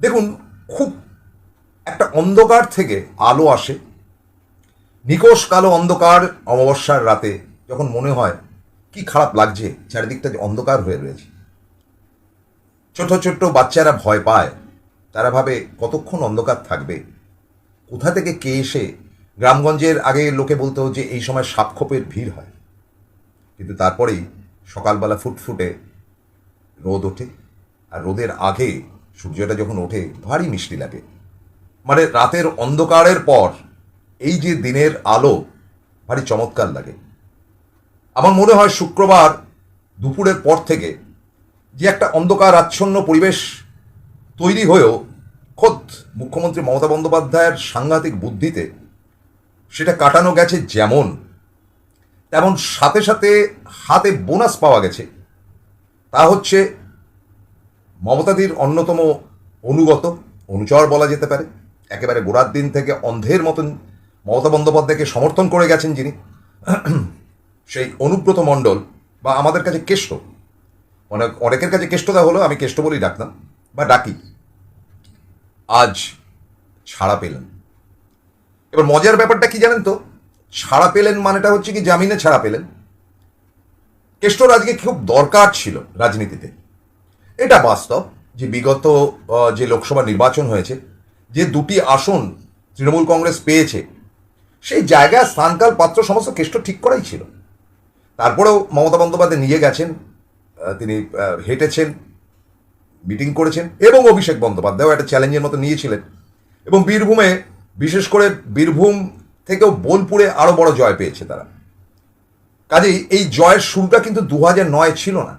দেখুন, খুব একটা অন্ধকার থেকে আলো আসে। নিকোষ কালো অন্ধকার অমাবস্যার রাতে যখন মনে হয়, কি খারাপ লাগছে, চারিদিকটা যে অন্ধকার হয়ে রয়েছে। ছোট ছোট বাচ্চারা ভয় পায়। তারা ভাবে, কতক্ষণ অন্ধকার থাকবে? কোথা থেকে কে এসে? গ্রামগঞ্জের আগে লোকে বলতো যে, এই সময় সাপখোপের ভিড় হয়। কিন্তু তারপরেই সকালবেলা ফুটফুটে রোদ ওঠে। আর রোদের আগে সূর্যটা যখন ওঠে, ভারী মিষ্টি লাগে। মানে রাতের অন্ধকারের পর এই যে দিনের আলো, ভারী চমৎকার লাগে। আমার মনে হয় শুক্রবার দুপুরের পর থেকে যে একটা অন্ধকার আচ্ছন্ন পরিবেশ তৈরি হয়েও খোদ মুখ্যমন্ত্রী মমতা বন্দ্যোপাধ্যায়ের সাংঘাতিক বুদ্ধিতে সেটা কাটানো গেছে যেমন। তেমন সাথে সাথে হাতে বোনাস পাওয়া গেছে। তা হচ্ছে মমতাদির অন্যতম অনুগত, অনুচর বলা যেতে পারে। একেবারে গোড়ার দিন থেকে অন্ধের মতন মমতা বন্দ্যোপাধ্যায়কে সমর্থন করে গেছেন যিনি। সেই অনুব্রত মণ্ডল বা আমাদের কাছে কেষ্ট। অনেক অনেকের কাছে কেষ্টদা হলো, আমি কেষ্ট বলেই ডাকতাম বা ডাকি। আজ ছাড়া পেলেন। এবার মজার ব্যাপারটা কি জানেন তো? ছাড়া পেলেন মানেটা হচ্ছে কি, জামিনে ছাড়া পেলেন। কেষ্টর আজকে খুব দরকার ছিল রাজনীতিতে। এটা বাস্তব যে বিগত যে লোকসভা নির্বাচন হয়েছে, যে দুটি আসন তৃণমূল কংগ্রেস পেয়েছে, সেই জায়গায় স্থানকাল পাত্র সমস্ত কেষ্ট ঠিক করাই ছিল। তারপরেও মমতা বন্দ্যোপাধ্যায় নিয়ে গেছেন তিনি হেঁটেছেন, মিটিং করেছেন, এবং অভিষেক বন্দ্যোপাধ্যায়ও একটা চ্যালেঞ্জের মতো নিয়েছিলেন। এবং বীরভূমে, বিশেষ করে বীরভূম থেকেও বোলপুরে আরও বড় জয় পেয়েছে তারা। কাজেই এই জয়ের শুরুটা কিন্তু দু নয় ছিল না।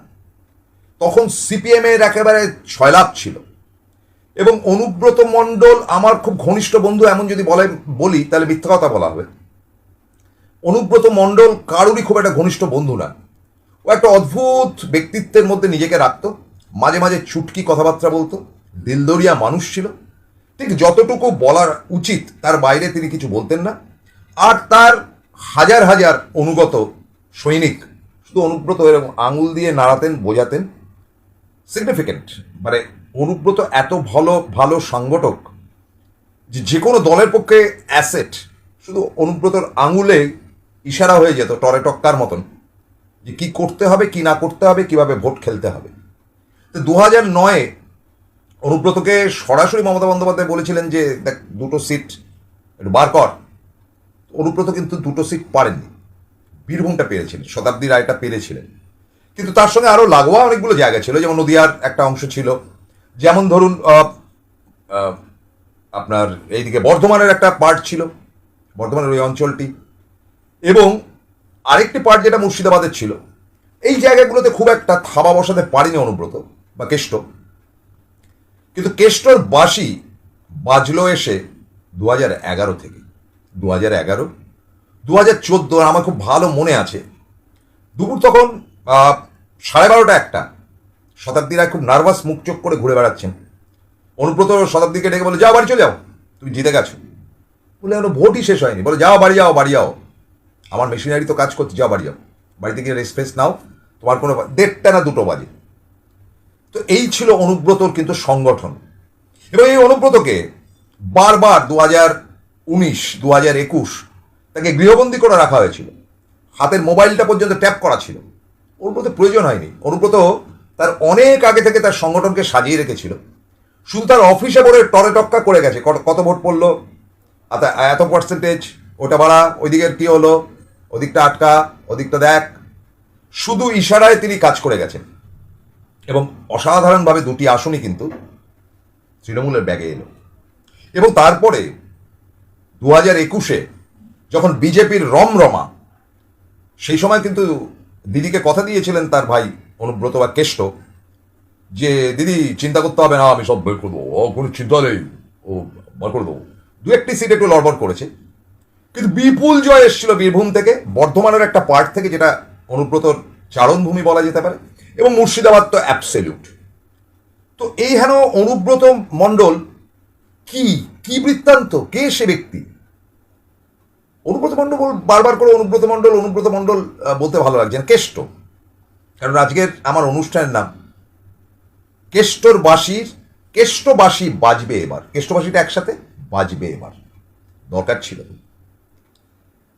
তখন সিপিএম এর একেবারে ছয়লাভ ছিল। এবং অনুব্রত মণ্ডল, আমার খুব ঘনিষ্ঠ বন্ধু, এমন যদি বলে, বলি, তাহলে মিথ্যা কথা বলা হবে। অনুব্রত মণ্ডল কারোরই খুব একটা ঘনিষ্ঠ বন্ধু না। ও একটা অদ্ভুত ব্যক্তিত্বের মধ্যে নিজেকে রাখতো। মাঝে মাঝে চুটকি কথাবার্তা বলতো। দিলদরিয়া মানুষ ছিল। ঠিক যতটুকু বলার উচিত, তার বাইরে তিনি কিছু বলতেন না। আর তার হাজার হাজার অনুগত সৈনিক শুধু অনুব্রত এরকম আঙুল দিয়ে নাড়াতেন, বোঝাতেন। সিগনিফিকেন্ট মানে অনুব্রত এত ভালো ভালো সংগঠক যে যে কোনো দলের পক্ষে অ্যাসেট শুধু অনুব্রতর আঙুলে ইশারা হয়ে যেত টরে টক্কার মতন যে কি করতে হবে, কি না করতে হবে, কীভাবে ভোট খেলতে হবে। তো দু হাজার নয়ে অনুব্রতকে সরাসরি মমতা বন্দ্যোপাধ্যায় বলেছিলেন যে, দেখ, দুটো সিট একটু বার কর। অনুব্রত কিন্তু দুটো সিট পারেননি। বীরভূমটা পেরেছিলেন, শতাব্দী রায়টা পেরেছিলেন। কিন্তু তার সঙ্গে আরও লাগোয়া অনেকগুলো জায়গা ছিল, যেমন নদিয়ার একটা অংশ ছিল। যেমন ধরুন আপনার এইদিকে বর্ধমানের একটা পার্ট ছিল, বর্ধমানের ওই অঞ্চলটি। এবং আরেকটি পার্ট যেটা মুর্শিদাবাদের ছিল। এই জায়গাগুলোতে খুব একটা থাবা বসাতে পারিনি অনুব্রত, বা কেষ্ট। কিন্তু কেষ্টর বাসি বাজলো এসে দু হাজার এগারো থেকে। দু হাজার এগারো দু হাজার চোদ্দ আমার খুব ভালো মনে আছে। দুপুর তখন সাড়ে বারোটা একটা। শতাব্দীরা খুব নার্ভাস মুখ চোখ করে ঘুরে বেড়াচ্ছেন। অনুব্রত শতাব্দীকে ডেকে বলে, যাও, বাড়ি চলে যাও। তুমি জিতে গেছো। বলে হলো ভোটই শেষ হয়নি। বলে, যাও, বাড়ি যাও বাড়ি যাও। আমার মেশিনারি তো কাজ করছে, যাও, বাড়ি যাও। বাড়িতে গিয়ে রেস্ট নাও। তোমার কোনো দেড়টা না দুটো বাজে। তো এই ছিল অনুব্রতর কিন্তু সংগঠন। এবং এই অনুব্রতকে বারবার দু হাজার উনিশ দু হাজার একুশ তাকে গৃহবন্দী করে রাখা হয়েছিল। হাতের মোবাইলটা পর্যন্ত ট্যাপ করা ছিল। অনুব্রত প্রয়োজন হয়নি। অনুব্রত তার অনেক আগে থেকে তার সংগঠনকে সাজিয়ে রেখেছিল। শুধু তার অফিসে বলে টরে টক্কা করে গেছে। কত- ভোট পড়ল? এত পার্সেন্টেজ ওটা বাড়া ওইদিকের কি হলো? ওদিকটা আটকা, ওদিকটা দেখ। শুধু ইশারায় তিনি কাজ করে গেছেন। এবং অসাধারণভাবে দুটি আসনই কিন্তু তৃণমূলের ব্যাগে এলো। এবং তারপরে দু হাজার একুশে যখন বিজেপির রমরমা, সেই সময় কিন্তু দিদিকে কথা দিয়েছিলেন তার ভাই অনুব্রত বা কেষ্ট, যে, দিদি, চিন্তা করতে হবে না, আমি সব বের করে দেবো ও কোনো চিন্তা নেই। ও, বার করে দেবো। দু একটি সিট একটু লড়বড় করেছে। কিন্তু বিপুল জয় এসেছিল বীরভূম থেকে, বর্ধমানের একটা পার্ট থেকে, যেটা অনুব্রতর চারণভূমি বলা যেতে পারে, এবং মুর্শিদাবাদ তো অ্যাবসেলিউট তো এই হেন অনুব্রত মণ্ডল কি কি বৃত্তান্ত? কে সে ব্যক্তি? অনুব্রত মণ্ডল বারবার করে অনুব্রত মণ্ডল অনুব্রত মণ্ডল বলতে ভালো লাগছে না। কেষ্ট। কারণ আজকের আমার অনুষ্ঠানের নাম কেষ্টর বাসির কেষ্টবাসী বাজবে এবার। কেষ্টবাসীটা একসাথে বাজবে এবার। দরকার ছিল।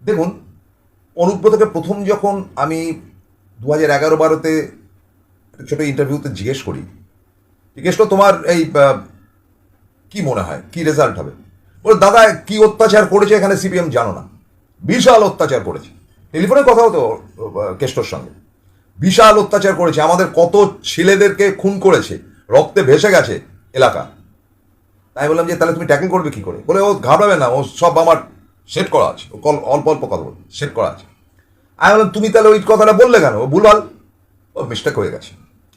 দেখুন, অনুব্রতকে প্রথম যখন আমি দু হাজার এগারো বারোতে ছোটো ইন্টারভিউতে জিজ্ঞেস করি, জিজ্ঞেস করো তোমার এই কি মনে হয়? কি রেজাল্ট হবে? বলে, দাদা, কি অত্যাচার করেছে এখানে সিপিএম জানো না। বিশাল অত্যাচার করেছে। টেলিফোনে কথা হতো কেষ্টর সঙ্গে। বিশাল অত্যাচার করেছে, আমাদের কত ছেলেদেরকে খুন করেছে, রক্তে ভেসে গেছে এলাকা। তাই বললাম যে, তাহলে তুমি ট্যাকিং করবে কি করে? বলে, ও ঘাবড়াবে না, ও সব আমার সেট করা আছে, ও কল, অল্প অল্প কথা বল সেট করা আছে। আমি বললাম, তুমি তাহলে ওই কথাটা বললে কেন? ও ভুলভাল, ও মিস্টেক হয়ে গেছে।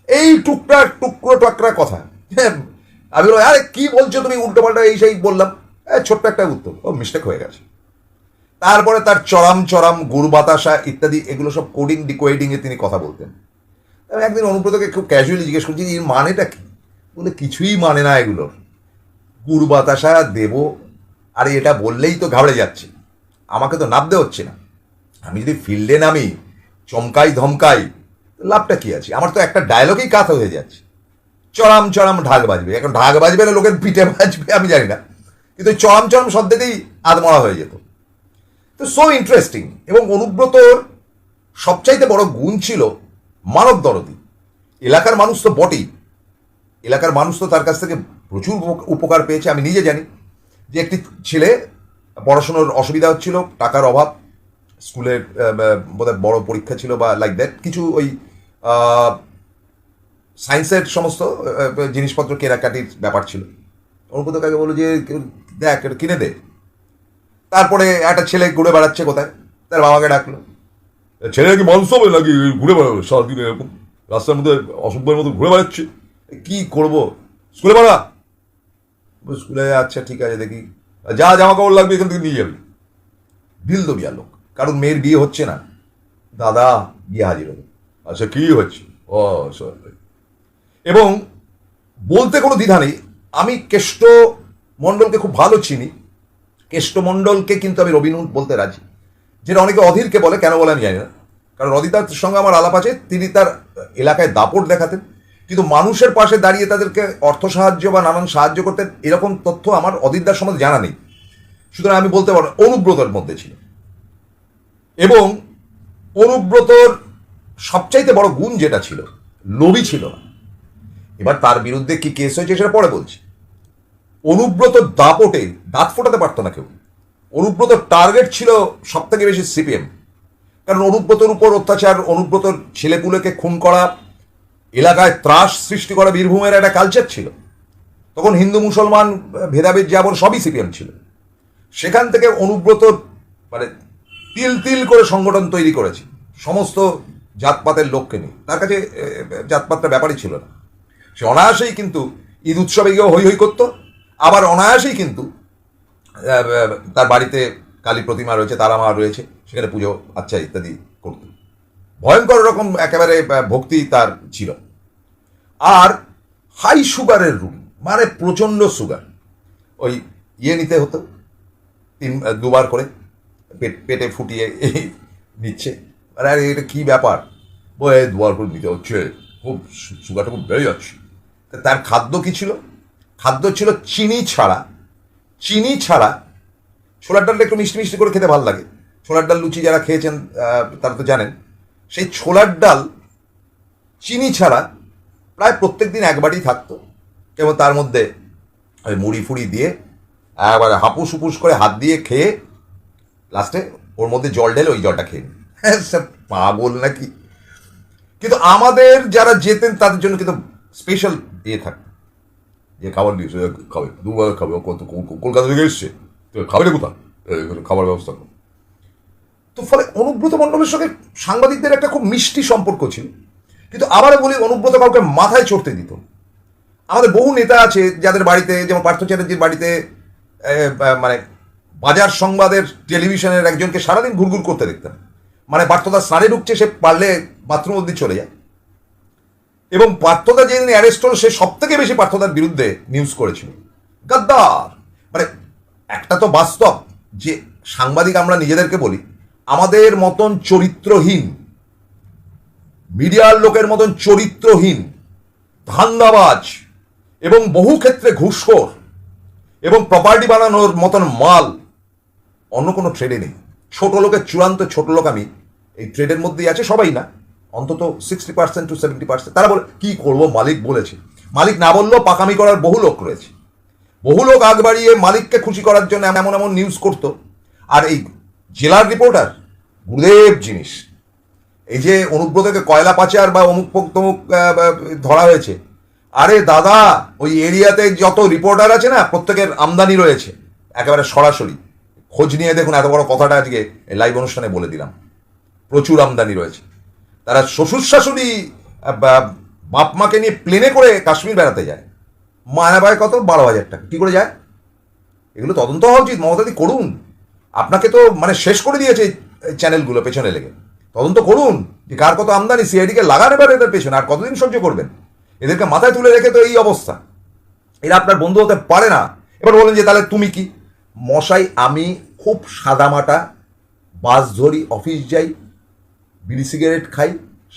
এই টুকরা, টুকরো, টাকরা কথা। হ্যাঁ আমি বললাম, আরে কি বলছো তুমি? উল্টো পাল্টা এই সেই বললাম। ছোট্ট একটা উত্তর, ও মিস্টেক হয়ে গেছে। তারপরে তার চরাম চরাম গুড় বাতাসা ইত্যাদি, এগুলো সব কোডিং ডিকোয়েডিং এ তিনি কথা বলতেন। আমি একদিন অনুব্রতকে খুব ক্যাজুয়ালি জিজ্ঞেস করছি এর মানেটা কি? বলে, কিছুই মানে না এগুলোর গুড় বাতাসা, দেব, আরে এটা বললেই তো ঘাবড়ে যাচ্ছে। আমাকে তো নামতে হচ্ছে না। আমি যদি ফিল্ডে নামি, চমকাই, ধমকাই লাভটা কি আছে? আমার তো একটা ডায়লগেই কাথা হয়ে যাচ্ছে। চড়াম চড়াম ঢাক বাজবে। এখন ঢাক বাজবে না, লোকের পিঠে বাজবে, আমি জানি না। কিন্তু চরম চড়াম শব্দতেই আদমরা হয়ে যেত। তো সো ইন্টারেস্টিং এবং অনুব্রতর সবচাইতে বড় গুণ ছিল মানব দরদি। এলাকার মানুষ তো বটেই। এলাকার মানুষ তো তার কাছ থেকে প্রচুর উপ- উপকার পেয়েছে, আমি নিজে জানি। যে একটি ছেলে, পড়াশোনার অসুবিধা হচ্ছিল, টাকার অভাব, স্কুলের বোধহয় বড় পরীক্ষা ছিল বা লাইক দ্যাট কিছু ওই সায়েন্সের সমস্ত জিনিসপত্র কেনাকাটির ব্যাপার ছিল। অনুপত কাকে বলল যে দেখ কিনে দে। তারপরে একটা ছেলে ঘুরে বেড়াচ্ছে কোথায়? তার বাবাকে ডাকলো। ছেলে কি মানুষ হবে নাকি ঘুরে বেড়াবে সারাদিন এরকম? রাস্তার মধ্যে অসভ্যের মতো ঘুরে বেড়াচ্ছে। কি করব? স্কুলে পাড়া? স্কুলে আচ্ছা ঠিক আছে, দেখি। যা জামা কাপড় লাগবে এখান থেকে নিয়ে যাবি। দিল তো বিয়ার লোক। কারণ মেয়ের বিয়ে হচ্ছে না। দাদা বিয়ে হাজির হলো আচ্ছা কি হচ্ছে? ও। এবং বলতে কোনো দ্বিধা নেই। আমি কেষ্ট মণ্ডলকে খুব ভালো চিনি। কেষ্টমণ্ডলকে কিন্তু আমি রবিনহুড বলতে রাজি। যেটা অনেকে অধীরকে বলে, কেন বলে আমি জানি না। কারণ অদিতার সঙ্গে আমার আলাপ আছে, তিনি তার এলাকায় দাপট দেখাতেন। কিন্তু মানুষের পাশে দাঁড়িয়ে তাদেরকে অর্থ সাহায্য বা নানান সাহায্য করতেন, এরকম তথ্য আমার অদিতদার সম্বন্ধে জানা নেই। সুতরাং আমি বলতে পারব অনুব্রতর মধ্যে ছিল। এবং অনুব্রতর সবচাইতে বড় গুণ যেটা ছিল, লোভী ছিল না। এবার তার বিরুদ্ধে কি কেস হয়েছে সেটা পরে বলছি। অনুব্রত দাপটে দাঁত ফোটাতে পারতো না কেউ। অনুব্রত টার্গেট ছিল সব থেকে বেশি সিপিএম কারণ অনুব্রতর উপর অত্যাচার, অনুব্রতর ছেলেপুলেকে খুন করা, এলাকায় ত্রাস সৃষ্টি করা বীরভূমের একটা কালচার ছিল। তখন হিন্দু, মুসলমান, ভেদাভেদ যাবর সবই সিপিএম ছিল। সেখান থেকে অনুব্রত মানে তিল তিল করে সংগঠন তৈরি করেছে। সমস্ত জাতপাতের লোককে নিয়ে। তার কাছে জাতপাতটা ব্যাপারই ছিল না। সে অনায়াসেই কিন্তু ঈদ উৎসবে গিয়েও হই হই করতো। আবার অনায়াসেই কিন্তু তার বাড়িতে কালী প্রতিমা রয়েছে, তারা মা রয়েছে, সেখানে পুজো আচ্ছা ইত্যাদি করত। ভয়ঙ্কর রকম একেবারে ভক্তি তার ছিল। আর হাই সুগারের রুম মানে প্রচণ্ড সুগার ওই ইয়ে নিতে হতো, তিন দুবার করে পেট, পেটে ফুটিয়ে নিচ্ছে। আরে আরে, এটা কী ব্যাপার? বলে দুবার করে নিতে হচ্ছে, খুব সুগারটা খুব বেড়ে যাচ্ছে। তার খাদ্য কী ছিল? খাদ্য ছিল চিনি ছাড়া। চিনি ছাড়া ছোলার ডালটা একটু মিষ্টি মিষ্টি করে খেতে ভালো লাগে। ছোলার ডাল লুচি যারা খেয়েছেন তারা তো জানেন, সেই ছোলার ডাল চিনি ছাড়া প্রায় প্রত্যেক দিন একবারই থাকতো। এবং তার মধ্যে ওই মুড়ি ফুড়ি দিয়ে, একবার হাপুস হুপুস করে হাত দিয়ে খেয়ে লাস্টে ওর মধ্যে জল ঢেলে ওই জলটা খেয়ে হ্যাঁ স্যার পাগল নাকি? কিন্তু আমাদের যারা যেতেন তাদের জন্য কিন্তু স্পেশাল ইয়ে থাকতো। যে খাবার দিয়েছে খাবে দুবার খাবে কত কল- কলকাতা থেকে এসছে তো খাবে না কোথা খাবার ব্যবস্থা করো তো ফলে অনুব্রত মণ্ডলের সঙ্গে সাংবাদিকদের একটা খুব মিষ্টি সম্পর্ক ছিল। কিন্তু আবারও বলি, অনুব্রত কাউকে মাথায় চড়তে দিত। আমাদের বহু নেতা আছে যাদের বাড়িতে, যেমন পার্থ চ্যাটার্জির বাড়িতে মানে বাজার সংবাদের, টেলিভিশনের একজনকে সারাদিন ঘুরঘুর করতে দেখতেন মানে পার্থদা স্নানে ঢুকছে, সে পারলে বাথরুম অব্দি চলে যায়। এবং পার্থদা যেদিন অ্যারেস্ট হলো, সে সব থেকে বেশি পার্থদার বিরুদ্ধে নিউজ করেছিল। গাদ্দার! মানে একটা তো বাস্তব, যে সাংবাদিক আমরা নিজেদেরকে বলি, আমাদের মতন চরিত্রহীন, মিডিয়ার লোকের মতন চরিত্রহীন, ধান্দাবাজ এবং বহু ক্ষেত্রে ঘুষখোর এবং প্রপার্টি বানানোর মতন মাল অন্য কোনো ট্রেডে নেই। ছোট লোকের চূড়ান্ত ছোট লোক আমি, এই ট্রেডের মধ্যেই আছে, সবাই না। অন্তত sixty percent to seventy percent তারা বলে, কি করব? মালিক বলেছে। মালিক না বললেও পাকামি করার বহু লোক রয়েছে। বহু লোক আগ বাড়িয়ে মালিককে খুশি করার জন্য এমন এমন নিউজ করতো। আর এই জেলার রিপোর্টার গুরুদেব জিনিস। এই যে অনুব্রতকে কয়লা পাচার বা অমুক তমুক ধরা হয়েছে। আরে দাদা, ওই এরিয়াতে যত রিপোর্টার আছে না, প্রত্যেকের আমদানি রয়েছে। একেবারে সরাসরি। খোঁজ নিয়ে দেখুন, এত বড় কথাটা আজকে লাইভ অনুষ্ঠানে বলে দিলাম। প্রচুর আমদানি রয়েছে। তারা শ্বশুর শাশুড়ি বাপ মাকে নিয়ে প্লেনে করে কাশ্মীর বেড়াতে যায়। মায়া পায় কত? বারো হাজার টাকা। কী করে যায়? এগুলো তদন্ত হওয়া উচিত মমতাদি করুন। আপনাকে তো মানে শেষ করে দিয়েছে চ্যানেলগুলো পেছনে লেগে। তদন্ত করুন যে কার কত আমদানি সিআইডিকে লাগান এবার এদের পেছনে, আর কতদিন সহ্য করবেন? এদেরকে মাথায় তুলে রেখে তো এই অবস্থা। এরা আপনার বন্ধু হতে পারে না। এবার বলেন যে, তাহলে তুমি কি? মশাই, আমি খুব সাদামাটা বাস ধরি, অফিস যাই বিড়ি সিগারেট খাই,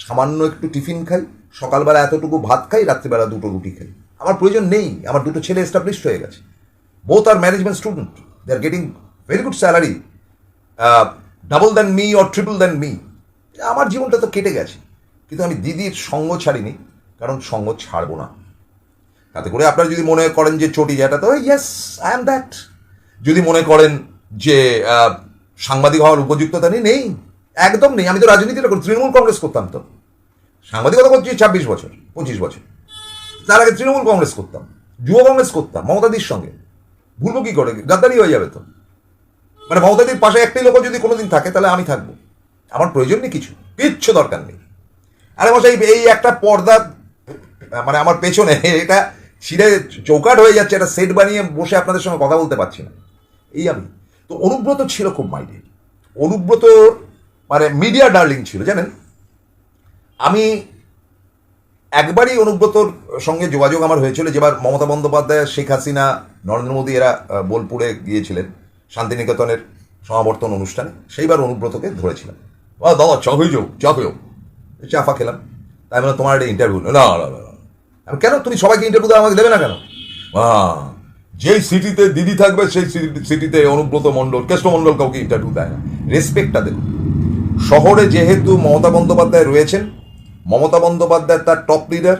সামান্য একটু টিফিন খাই, সকালবেলা এতটুকু ভাত খাই, রাত্রিবেলা দুটো রুটি খাই। আমার প্রয়োজন নেই, আমার দুটো ছেলে এস্টাবলিশড হয়ে গেছে। Both are management student they are getting very good salary double than me or triple than me আমার জীবনটা তো কেটে গেছে, কিন্তু আমি দিদির সঙ্গ ছাড়িনি, কারণ সঙ্গ ছাড়বো না। তাতে করে আপনারা যদি মনে করেন যে চটি যেটা তো ইয়েস আই এম দ্যাট যদি মনে করেন যে সাংবাদিক হওয়ার উপযুক্ততা নেই। একদম নেই। আমি তো রাজনীতিটা করি, তৃণমূল কংগ্রেস করতাম তো। সাংবাদিকতা করছি ছাব্বিশ বছর, পঁচিশ বছর। তার আগে তৃণমূল কংগ্রেস করতাম, যুব কংগ্রেস করতাম, মমতাদির সঙ্গে। ভুলবো কি করে? গাদ্দারি হয়ে যাবে তো। মানে মমতাদির পাশে একটাই লোক যদি কোনোদিন থাকে, তাহলে আমি থাকব। আমার প্রয়োজন নেই কিছু, কিচ্ছু দরকার নেই। আরে মশাই, এই একটা পর্দা মানে আমার পেছনে এটা ছিঁড়ে চৌকাট হয়ে যাচ্ছে, একটা সেট বানিয়ে বসে আপনাদের সঙ্গে কথা বলতে পারছি না। এই আমি। তো অনুব্রত ছিল খুব মাইন্ডে। অনুব্রত মানে মিডিয়া ডার্লিং ছিল, জানেন? আমি একবারই অনুব্রতর সঙ্গে যোগাযোগ আমার হয়েছিল, যেবার মমতা বন্দ্যোপাধ্যায়, শেখ হাসিনা, নরেন্দ্র মোদী এরা বোলপুরে গিয়েছিলেন শান্তিনিকেতনের সমাবর্তন অনুষ্ঠানে। সেইবার অনুব্রতকে ধরেছিলাম। ও দাদা, চা হয়ে যাও, চা হয়ে যাও। চা ফা খেলাম। তাই মানে তোমার একটা ইন্টারভিউ না না। আমি কেন? তুমি সবাইকে ইন্টারভিউ আমাকে দেবে না কেন? যেই সিটিতে দিদি থাকবে, সেই সিটি- সিটিতে অনুব্রত মণ্ডল, কেষ্ট মণ্ডল কাউকে ইন্টারভিউ দেয় না। রেসপেক্টটা দেবে। শহরে যেহেতু মমতা বন্দ্যোপাধ্যায় রয়েছেন, মমতা বন্দ্যোপাধ্যায় তার টপ লিডার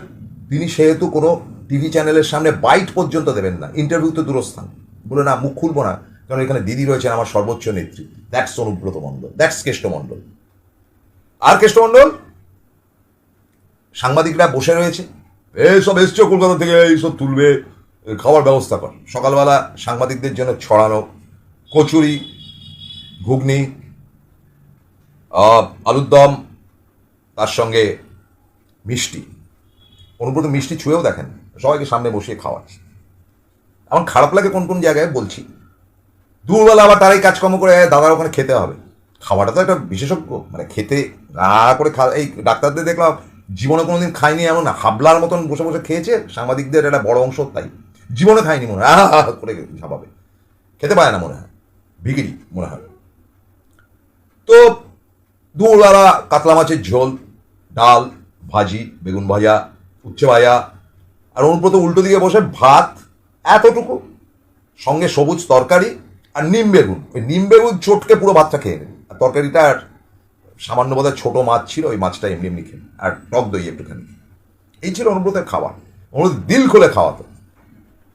তিনি সেহেতু কোনো টিভি চ্যানেলের সামনে বাইট পর্যন্ত দেবেন না। ইন্টারভিউ তো দূরস্থান। বলে না, মুখ খুলবো না, কারণ এখানে দিদি রয়েছেন আমার সর্বোচ্চ নেত্রী। দ্যাটস অনুব্রত মণ্ডল। দ্যাটস কেষ্টমণ্ডল আর কেষ্টমণ্ডল সাংবাদিকরা বসে রয়েছে। এইসব এসছো কলকাতা থেকে এইসব তুলবে খাওয়ার ব্যবস্থা কর। সকালবেলা সাংবাদিকদের জন্য ছড়ানো কচুরি, ঘুগনি আলুর দম, তার সঙ্গে মিষ্টি। অনুব্রত মিষ্টি ছুঁয়েও দেখেন, সবাইকে সামনে বসিয়ে খাওয়াচ্ছে। আমার খারাপ লাগে কোন কোন জায়গায় বলছি। দুপুরবেলা আবার তারাই কাজকর্ম করে দাদার ওখানে খেতে হবে। খাওয়াটা তো একটা বিশেষজ্ঞ মানে খেতে না করে খা এই ডাক্তারদের দেখলাম জীবনে কোনোদিন খায়নি, এমন না, হাবলার মতন বসে বসে খেয়েছে, সাংবাদিকদের একটা বড় অংশ, তাই। জীবনে খায়নি মনে হয়, আহ করে ঝাপাবে। খেতে পারে না মনে হয়, ভিগিরি মনে হয়। তো দুপুরবেলা কাতলা মাছের ঝোল, ডাল, ভাজি, বেগুন ভাজা, উচ্ছে ভাজা, আর অনুব্রত উল্টো দিকে বসে ভাত, এতটুকু। সঙ্গে সবুজ তরকারি আর নিম বেগুন। ওই নিম বেগুন চটকে পুরো ভাতটা খেয়ে নেবে আর তরকারিটা আর সামান্য বোধহয় ছোটো মাছ ছিল, ওই মাছটা এমনি এমনি খেয়ে আর টক দই একটুখানি। এই ছিল অনুব্রতের খাবার। অনুব্রত দিল খুলে খাওয়াতো।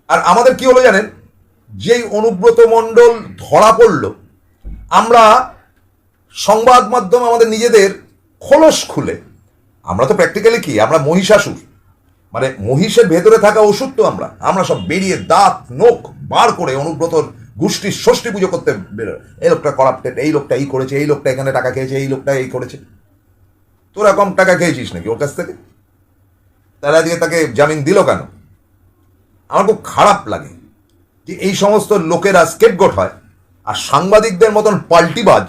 আর আমাদের কি হলো জানেন? যেই অনুব্রত মণ্ডল ধরা পড়ল, আমরা সংবাদ মাধ্যম আমাদের নিজেদের খোলস খুলে। আমরা তো প্র্যাকটিক্যালি কি? আমরা মহিষাসুর। মানে মহিষের ভেতরে থাকা ওষুধ তো আমরা। আমরা সব বেরিয়ে দাঁত, নোখ বার করে অনুব্রতর গোষ্ঠীর ষষ্ঠী পুজো করতে বেরোয় এই লোকটা করাপ্টেড এই লোকটা এই করেছে, এই লোকটা এখানে টাকা খেয়েছে, এই লোকটা এই করেছে। তোরা কম টাকা খেয়েছিস নাকি ওর কাছ থেকে? তারা আজকে তাকে জামিন দিল কেন? আমার খুব খারাপ লাগে যে এই সমস্ত লোকেরা স্কেপগোট হয় আর সাংবাদিকদের মতন পাল্টিবাজ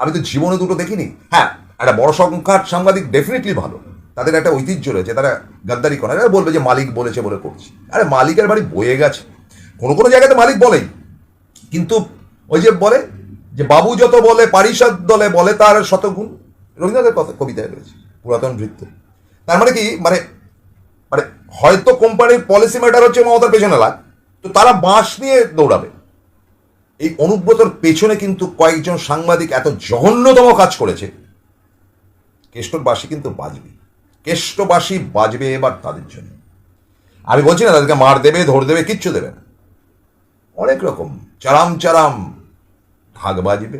আমি তো জীবনে দুটো দেখিনি। হ্যাঁ একটা বড় সংখ্যার সাংবাদিক ডেফিনেটলি ভালো। তাদের একটা ঐতিহ্য রয়েছে, তারা গাদ্দারি করে। না বলবে যে মালিক বলেছে বলে করছি। আরে মালিকের বাড়ি বয়ে গেছে। কোনো কোনো জায়গাতে মালিক বলেই। কিন্তু ওই যে বলে, যে বাবু যত বলে, পারিষদ দলে বলে, তার শতগুণ রবীন্দ্রনাথের কথা কবিতায় রয়েছে, পুরাতন নৃত্য তার মানে কি? মানে মানে হয়তো কোম্পানির পলিসি ম্যাটার হচ্ছে মমতার পেছনে লাগ, তো তারা বাঁশ নিয়ে দৌড়াবে। এই অনুব্রতর পেছনে কিন্তু কয়েকজন সাংবাদিক এত জঘন্যতম কাজ করেছে। কেষ্টবাসী কিন্তু বাজবে। কেষ্টবাসী বাজবে এবার তাদের জন্য। আমি বলছি না, তাদেরকে মার দেবে, ধর দেবে, কিচ্ছু দেবে না। অনেক রকম। চারাম চারাম ঢাক বাজবে।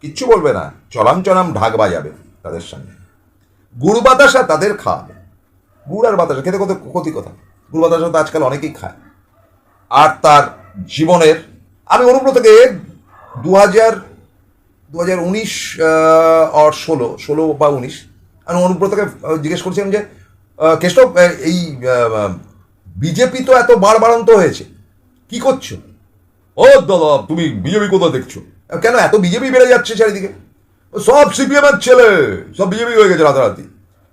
কিচ্ছু বলবে না চলাম চলাম ঢাক বাজাবে তাদের সঙ্গে গুড় বাতাসা তাদের খাওয়াবে। গুড় আর বাতাসা, খেতে কত ক্ষতি কথা গুড় বাতাসা তো আজকাল অনেকেই খায়। আর তার জীবনের আমি অনুব্রতকে দু হাজার দু হাজার উনিশ আর ষোলো ষোলো বা উনিশ আমি অনুব্রতকে জিজ্ঞেস করছিলাম যে আহ, এই বিজেপি তো এত বাড়বাড়ন্ত হয়েছে কি করছ? ও দাদা তুমি বিজেপি কোথাও দেখছ? কেন এত বিজেপি বেড়ে যাচ্ছে চারিদিকে? সব সিপিএম এর ছেলে সব বিজেপি হয়ে গেছে রাতারাতি।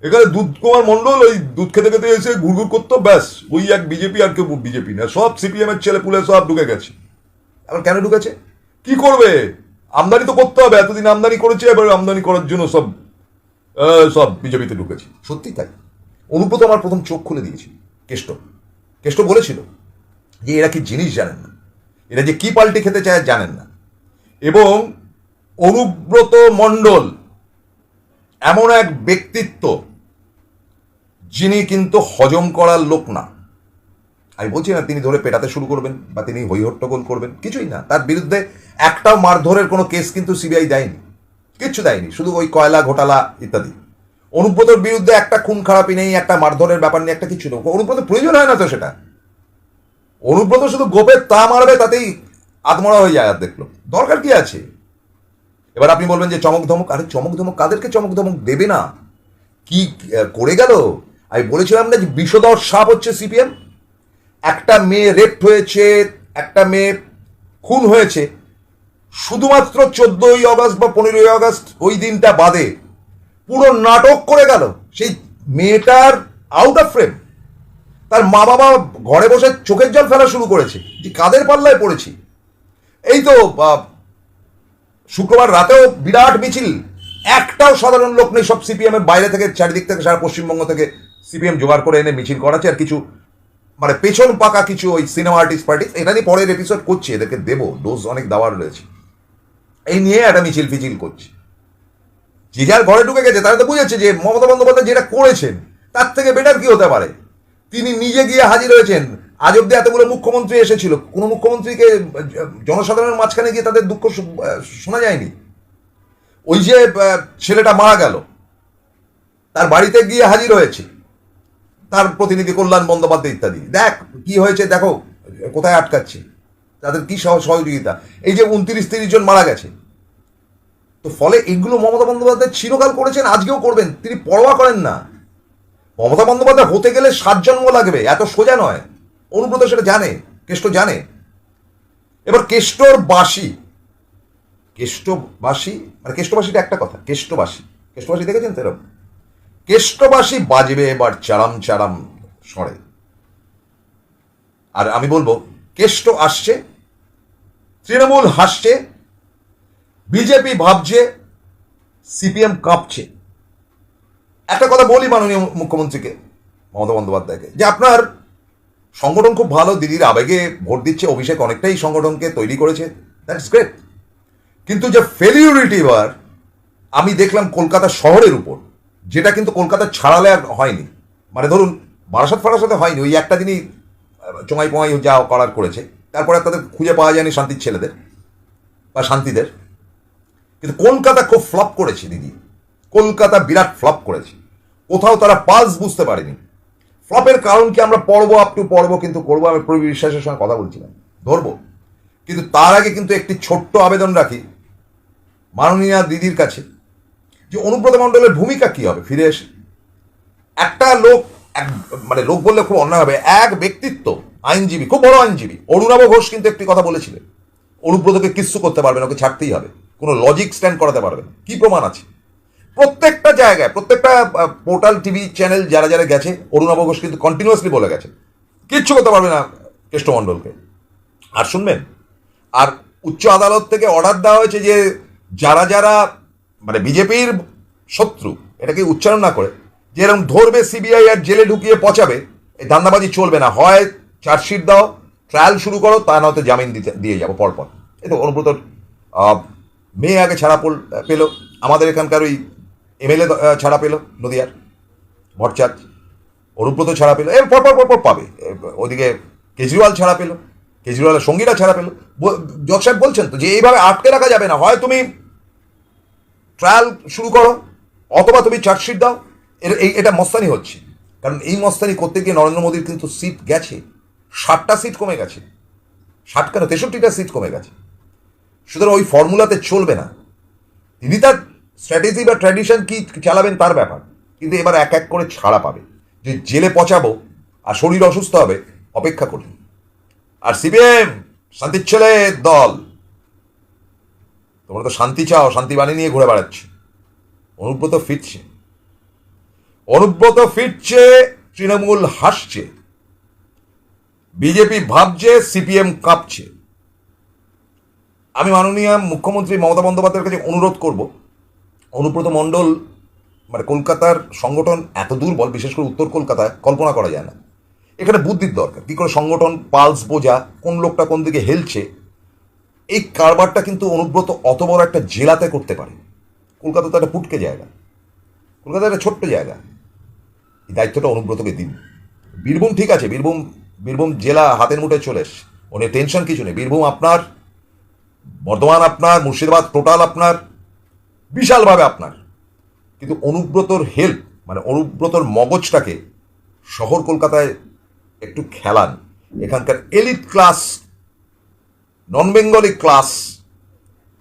এখানে দুধ কুমার মন্ডল ওই দুধ খেতে খেতে এসে ঘুরঘুর করতো ব্যাস ওই এক বিজেপি আর কেউ বিজেপি না সব সিপিএম এর ছেলে পুলে সব ঢুকে গেছে। এবার কেন ঢুকেছে? কি করবে? আমদানি তো করতে হবে, এতদিন আমদানি করেছে, এবার আমদানি করার জন্য সব সব বিজেপিতে ঢুকেছে। সত্যি তাই? অনুব্রত আমার প্রথম চোখ খুলে দিয়েছি কেষ্ট কেষ্ট বলেছিল যে, এরা কি জিনিস জানেন না? এরা যে কি পাল্টে খেতে চায় জানেন না। এবং অনুব্রত মণ্ডল এমন এক ব্যক্তিত্ব যিনি কিন্তু হজম করার লোক না। আমি বলছি না, তিনি ধরে পেটাতে শুরু করবেন বা তিনি হৈহট্টগোল করবেন, কিছুই না। তার বিরুদ্ধে একটাও মারধরের কোনো কেস কিন্তু সিবিআই দেয়নি। কিচ্ছু দেয়নি, শুধু ওই কয়লা, ঘোটালা ইত্যাদি। অনুব্রতর বিরুদ্ধে একটা খুন খারাপি নেই, একটা মারধরের ব্যাপার নেই একটা কিছু নেই। অনুব্রত প্রয়োজন হয় না তো সেটা? অনুব্রত শুধু গোপের তা মারবে, তাতেই আত্মরা হয়ে যায়, আর দেখল। দরকার কি আছে? এবার আপনি বলবেন যে চমক ধমক, আরে চমক ধমক কাদেরকে চমক ধমক দেবে না? কি করে গেল? আমি বলেছিলাম না যে বিষধর সাপ হচ্ছে সিপিএম? একটা মেয়ে রেপ হয়েছে, একটা মেয়ে খুন হয়েছে। শুধুমাত্র চোদ্দই আগস্ট বা পনেরোই আগস্ট ওই দিনটা বাদে পুরো নাটক করে গেল। সেই মেয়েটার আউট অফ ফ্রেম তার মা বাবা ঘরে বসে চোখের জল ফেলা শুরু করেছে। যে কাদের পাল্লায় পড়েছি? এই তো শুক্রবার রাতেও বিরাট মিছিল। একটাও সাধারণ লোক নেই। সব সিপিএমের বাইরে থেকে, চারিদিক থেকে, সারা পশ্চিমবঙ্গ থেকে সিপিএম জোগাড় করে এনে মিছিল করাচ্ছে। আর কিছু মানে পেছন পাকা কিছু ওই সিনেমা আর্টিস্ট পার্টি এটা নিয়ে পরের এপিসোড করছি, এদেরকে দেবো ডোজ অনেক দেওয়ার রয়েছে। এই নিয়ে একটা মিছিল ফিছিল করছি। যে যার ঘরে ঢুকে গেছে, তারা তো বুঝেছে যে মমতা বন্দ্যোপাধ্যায় যেটা করেছেন, তার থেকে বেটার কি হতে পারে? তিনি নিজে গিয়ে হাজির হয়েছেন, আজ অব্দি এতগুলো মুখ্যমন্ত্রী এসেছিল, কোনো মুখ্যমন্ত্রীকে জনসাধারণের মাঝখানে গিয়ে তাদের দুঃখ শোনা যায়নি? ওই যে ছেলেটা মারা গেল, তার বাড়িতে গিয়ে হাজির হয়েছে। তার প্রতিনিধি কল্যাণ বন্দ্যোপাধ্যায় ইত্যাদি। দেখ, কি হয়েছে দেখো, কোথায় আটকাচ্ছে? তাদের কি সহ সহযোগিতা? এই যে উনত্রিশ তিরিশ জন মারা গেছে। তো ফলে এগুলো মমতা বন্দ্যোপাধ্যায় চিরকাল করেছেন, আজকেও করবেন। তিনি পরোয়া করেন না। মমতা বন্দ্যোপাধ্যায় হতে গেলে সাত জন্ম লাগবে, এত সোজা নয়। অনুব্রত সেটা জানে, কেষ্ট জানে। এবার কেষ্টর বাসী। কেষ্টবাসী মানে কেষ্টবাসীটা একটা কথা, কেষ্টবাসী। কেষ্টবাসী দেখেছেন তো এরকম কেষ্টবাসী বাজবে এবার চারাম চারাম সরে আর আমি বলব, কেষ্ট আসছে, তৃণমূল হাসছে, বিজেপি ভাবছে, সিপিএম কাঁপছে। একটা কথা বলি মাননীয় মুখ্যমন্ত্রীকে, মমতা বন্দ্যোপাধ্যায়কে, যে আপনার সংগঠন খুব ভালো, দিদির আবেগে ভোট দিচ্ছে, অভিষেক অনেকটাই সংগঠনকে তৈরি করেছে দ্যাটস গ্রেট কিন্তু যে ফেলিউরিটি এবার, আমি দেখলাম কলকাতা শহরের উপর যেটা কিন্তু কলকাতা ছাড়ালে আর হয়নি। মানে ধরুন, বারাসাত ফারাসাতে হয়নি, ওই একটা দিনই চোঙাই পোঙাই যা করার করেছে। তারপরে তাদের খুঁজে পাওয়া যায়নি শান্তির ছেলেদের, বা শান্তিদের। কিন্তু কলকাতা খুব ফ্লপ করেছে দিদি। কলকাতা বিরাট ফ্লপ করেছে। কোথাও তারা পালস বুঝতে পারেনি। ফ্লপের কারণ কি আমরা পড়ব আপ টু পড়ব, কিন্তু করব আমি প্রবীর বিশ্বাসের সঙ্গে কথা বলছিলাম। ধরবো। কিন্তু তার আগে কিন্তু একটি ছোট্ট আবেদন রাখি। মাননীয়া দিদির কাছে। যে অনুব্রত মণ্ডলের ভূমিকা কি হবে? ফিরে এসে। একটা লোক, এক মানে লোক বললে খুব অন্যায় হবে। এক ব্যক্তিত্ব, আইনজীবী, খুব বড় আইনজীবী। অরুণাভ ঘোষ কিন্তু একটি কথা বলেছিলেন। অনুব্রতকে কিচ্ছু করতে পারবে না, ওকে ছাড়তেই হবে। কোনো লজিক স্ট্যান্ড করাতে পারবে না। কি প্রমাণ আছে? প্রত্যেকটা জায়গায়, প্রত্যেকটা পোর্টাল টিভি চ্যানেল যারা যারা গেছে, অরুণাভ ঘোষ কিন্তু কন্টিনিউয়াসলি বলে গেছে। কিচ্ছু করতে পারবে না কেষ্টমণ্ডলকে আর শুনবেন, আর উচ্চ আদালত থেকে অর্ডার দেওয়া হয়েছে যে, যারা যারা মানে বিজেপির শত্রু এটাকে উচ্চারণ না করে, যে এরকম ধরবে সিবিআই আর জেলে ঢুকিয়ে পচাবে, এই ধান্দাবাজি চলবে না। হয় চার্জশিট দাও, ট্রায়াল শুরু করো, তা নয়তো জামিন দিতে, দিয়ে যাব পরপর। এই তো অনুব্রত মেয়ে আগে ছাড়া পড় পেল। আমাদের এখানকার ওই এমএলএ ছাড়া পেল, নদিয়ার, ভট্টাচার্য। অনুব্রত ছাড়া পেল এর পরপর পরপর পাবে। ওদিকে কেজরিওয়াল ছাড়া পেল, কেজরিওয়ালের সঙ্গীরা ছাড়া পেল। জজ সাহেব বলছেন তো যে এইভাবে আটকে রাখা যাবে না। হয় তুমি ট্রায়াল শুরু করো, অথবা তুমি চার্জশিট দাও এই, এটা মস্তানি হচ্ছে। কারণ এই মস্তানি করতে গিয়ে নরেন্দ্র মোদীর কিন্তু সিট গেছে, ষাটটা সিট কমে গেছে। ষাট কেন? তেষট্টিটা সিট কমে গেছে। সুতরাং ওই ফর্মুলাতে চলবে না। তিনি তার স্ট্র্যাটেজি বা ট্র্যাডিশন কি চালাবেন তার ব্যাপার। কিন্তু এবার এক এক করে ছাড়া পাবে। যে জেলে পচাবো আর শরীর অসুস্থ হবে, অপেক্ষা করুন। আর সিপিএম শান্তির ছেলে দল। তোমরা তো শান্তি চাও, শান্তি নিয়ে ঘুরে বেড়াচ্ছে। অনুব্রত ফিরছে। অনুব্রত ফিরছে, তৃণমূল হাসছে। বিজেপি ভাবছে, সিপিএম কাঁপছে। আমি মাননীয় মুখ্যমন্ত্রী মমতা বন্দ্যোপাধ্যায়ের কাছে অনুরোধ করব, অনুব্রত মণ্ডল মানে কলকাতার সংগঠন এত দুর্বল বিশেষ করে উত্তর কলকাতায়, কল্পনা করা যায় না। এখানে বুদ্ধির দরকার। কী করে সংগঠন, পালস বোঝা, কোন লোকটা কোন দিকে হেলছে এই কারবারটা কিন্তু অনুব্রত অত বড় একটা জেলাতে করতে পারে। কলকাতা তো একটা পুটকে জায়গা। কলকাতা একটা ছোট্ট জায়গা। এই দায়িত্বটা অনুব্রতকে দিন। বীরভূম ঠিক আছে, বীরভূম বীরভূম জেলা হাতের মুঠে চলে এসছে ওনে টেনশন কিছু নেই। বীরভূম আপনার, বর্ধমান আপনার, মুর্শিদাবাদ টোটাল আপনার, বিশালভাবে আপনার। কিন্তু অনুব্রতর হেল্প মানে অনুব্রতর মগজটাকে শহর কলকাতায় একটু খেলান। এখানকার elite class non Bengali class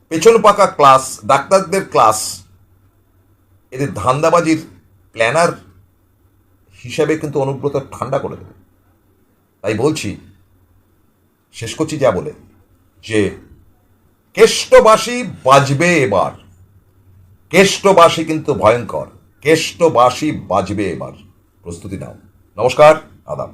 পেছন পাকা ক্লাস ডাক্তারদের ক্লাস এদের ধান্দাবাজির প্ল্যানার হিসাবে কিন্তু অনুব্রত ঠান্ডা করে দেবে। তাই বলছি, শেষ করছি যা বলে, যে কেষ্টবাসী বাজবে এবার। কেষ্টবাসী কিন্তু ভয়ঙ্কর। কেষ্টবাসী বাজবে এবার। প্রস্তুতি নাও। নমস্কার, আদাব।